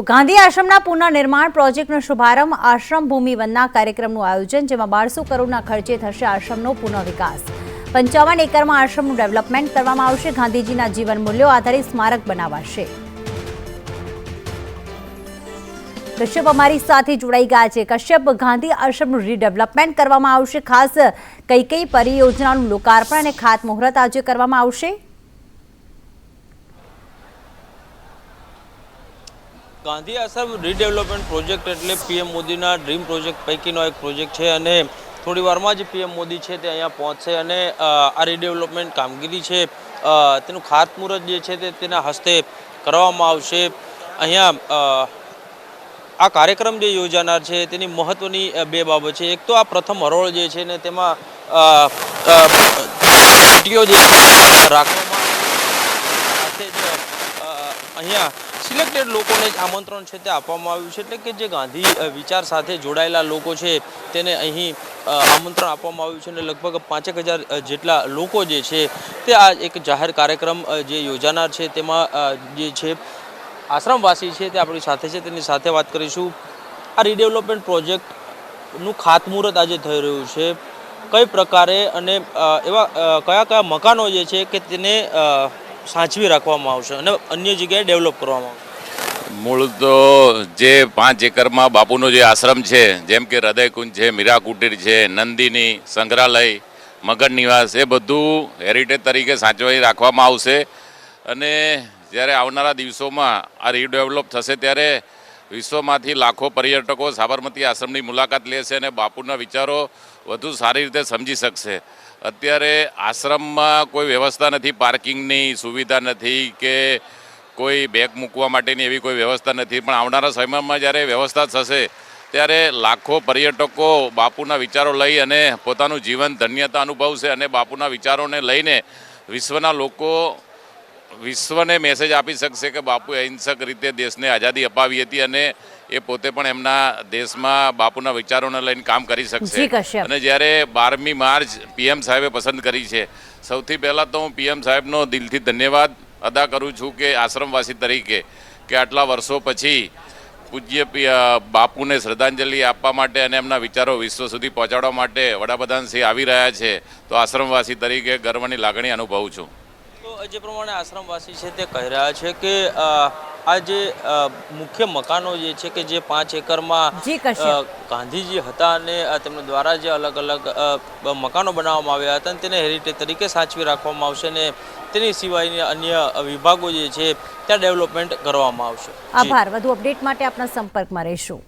તો ગાંધી આશ્રમના પુનઃનિર્માણ પ્રોજેક્ટનો શુભારંભ આશ્રમ ભૂમિ વનના કાર્યક્રમનું આયોજન, જેમાં બારસો કરોડના ખર્ચે થશે આશ્રમનો પુનઃ વિકાસ પંચાવન એકરમાં આશ્રમનું ડેવલપમેન્ટ કરવામાં આવશે. ગાંધીજીના જીવન મૂલ્યો આધારિત સ્મારક બનાવાશે. કશ્યપ અમારી સાથે જોડાઈ ગયા છે. કશ્યપ, ગાંધી આશ્રમનું રીડેવલપમેન્ટ કરવામાં આવશે. ખાસ કઈ કઈ પરિયોજનાનું લોકાર્પણ અને ખાતમુહૂર્ત આજે કરવામાં આવશે? ગાંધી આશ્રમ રીડેવલપમેન્ટ પ્રોજેક્ટ એટલે પીએમ મોદીના ડ્રીમ પ્રોજેક્ટ પૈકીનો એક પ્રોજેક્ટ છે અને થોડી વારમાં જ પીએમ મોદી છે તે અહીંયા પહોંચશે અને આ રીડેવલપમેન્ટ કામગીરી છે તેનું ખાતમુહૂર્ત જે છે તે તેના હસ્તે કરવામાં આવશે. અહીંયા આ કાર્યક્રમ જે યોજાનાર છે તેની મહત્ત્વની બે બાબત છે. એક તો આ પ્રથમ હરોળ જે છે ને તેમાં પેટીઓ જે રાખવામાં સાથે જ અહીંયા સિલેક્ટેડ લોકોને જ આમંત્રણ છે તે આપવામાં આવ્યું છે. એટલે કે જે ગાંધી વિચાર સાથે જોડાયેલા લોકો છે તેને અહીં આમંત્રણ આપવામાં આવ્યું છે. અને લગભગ પાંચેક હજાર જેટલા લોકો જે છે તે આ એક જાહેર કાર્યક્રમ જે યોજાનાર છે તેમાં જે છે આશ્રમવાસી છે તે આપણી સાથે છે. તેની સાથે વાત કરીશું. આ રીડેવલપમેન્ટ પ્રોજેક્ટનું ખાતમુહૂર્ત આજે થઈ રહ્યું છે. કઈ પ્રકારે અને એવા કયા કયા મકાનો જે છે કે તેને સાચવી રાખવામાં આવશે અને અન્ય જગ્યાએ ડેવલપ કરવામાં આવશે. મૂળ તો જે પાંચ એકરમાં બાપુનો જે આશ્રમ છે, જેમ કે હૃદયકુંજ છે મીરા કુટીર છે, નંદિની, સંગ્રહાલય મગર નિવાસ એ બધું હેરિટેજ તરીકે સાચવી રાખવામાં આવશે. અને જ્યારે આવનારા દિવસોમાં આ રીડેવલપ થશે ત્યારે વિશ્વમાંથી લાખો પર્યટકો સાબરમતી આશ્રમની મુલાકાત લેશે અને બાપુના વિચારો વધુ સારી રીતે સમજી શકશે. અત્યારે આશ્રમમાં કોઈ વ્યવસ્થા નથી, પાર્કિંગની સુવિધા નથી કે કોઈ બેગ મૂકવા માટેની એવી કોઈ વ્યવસ્થા નથી. પણ આવનારા સમયમાં જ્યારે વ્યવસ્થા થશે, ત્યારે લાખો પર્યટકો બાપુના વિચારો લઈ અને પોતાનું જીવન ધન્યતા અનુભવશે અને બાપુના વિચારોને લઈને વિશ્વના લોકો વિશ્વને મેસેજ આપી શકશે કે બાપુએ અહિંસક રીતે દેશને આઝાદી અપાવી હતી અને એ પોતે પણ એમના દેશમાં બાપુના વિચારોને લઈને કામ કરી શકશે. અને જ્યારે બારમી માર્ચ પીએમ સાહેબે પસંદ કરી છે સૌથી પહેલાં તો હું પીએમ સાહેબનો દિલથી ધન્યવાદ અદા કરું છું કે આશ્રમવાસી તરીકે કે આટલા વર્ષો પછી પૂજ્ય બાપુને શ્રદ્ધાંજલિ આપવા માટે અને એમના વિચારો વિશ્વ સુધી પહોંચાડવા માટે વડાપ્રધાન શ્રી આવી રહ્યા છે તો આશ્રમવાસી તરીકે ગર્વની લાગણી અનુભવું છું. જે પ્રમાણે આશ્રમવાસી છે તે કહી રહ્યા છે કે આ જે મુખ્ય મકાનો જે છે કે જે પાંચ એકરમાં ગાંધીજી હતા અને તેમના દ્વારા જે અલગ અલગ મકાનો બનાવવામાં આવ્યા હતા અને તેને હેરિટેજ તરીકે સાચવી રાખવામાં આવશે અને તેની સિવાયની અન્ય વિભાગો જે છે ત્યાં ડેવલપમેન્ટ કરવામાં આવશે. આભાર. વધુ અપડેટ માટે આપના સંપર્કમાં રહીશું.